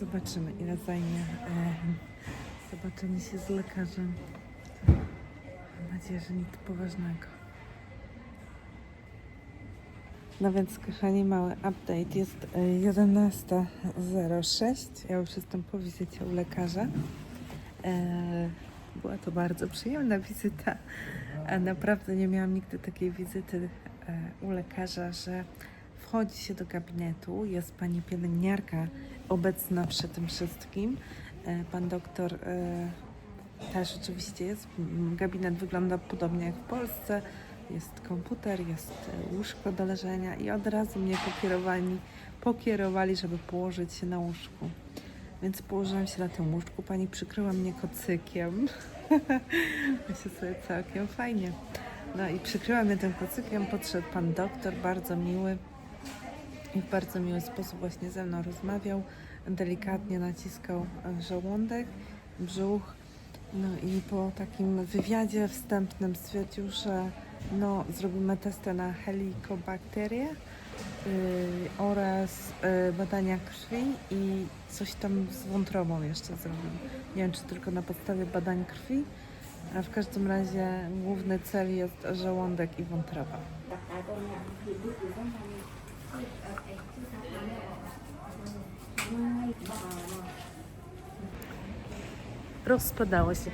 zobaczymy ile zajmie e, zobaczenie się z lekarzem. Mam nadzieję, że nic poważnego. No więc kochani, mały update. Jest e, 11.06. Ja już jestem po wizycie u lekarza. E, Była to bardzo przyjemna wizyta. Naprawdę nie miałam nigdy takiej wizyty e, u lekarza, że wchodzi się do gabinetu, jest pani pielęgniarka obecna przy tym wszystkim. E, Pan doktor e, też oczywiście jest. Gabinet wygląda podobnie jak w Polsce. Jest komputer, jest e, łóżko do leżenia i od razu mnie pokierowali, pokierowali, żeby położyć się na łóżku. Więc położyłam się na tym łóżku. Pani przykryła mnie kocykiem. Myślę sobie całkiem fajnie. No i przykryła mnie tym kocykiem. Podszedł pan doktor, bardzo miły. I w bardzo miły sposób właśnie ze mną rozmawiał. Delikatnie naciskał e, żołądek, brzuch. No i po takim wywiadzie wstępnym stwierdził, że no, zrobimy testy na helikobakterię yy, oraz yy, badania krwi i coś tam z wątrobą jeszcze zrobił. Nie wiem, czy tylko na podstawie badań krwi, a w każdym razie główny cel jest żołądek i wątroba. Rozpadało się